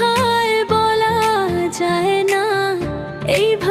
কথায় বলা যায় না। এইভাবে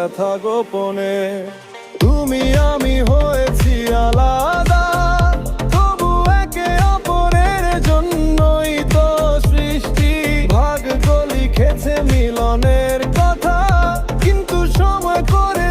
ব্যথা গোপনে। তুমি আমি হয়েছি আলাদা, তবু একে অপরের জন্যই তো সৃষ্টি। ভাগ্য লিখেছে মিলনের কথা, কিন্তু সময় করে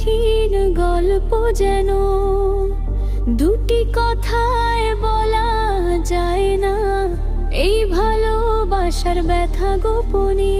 কঠিন গল্প যেন দুটি কথায় বলা যায় না। এই ভালোবাসার ব্যথা গোপনে।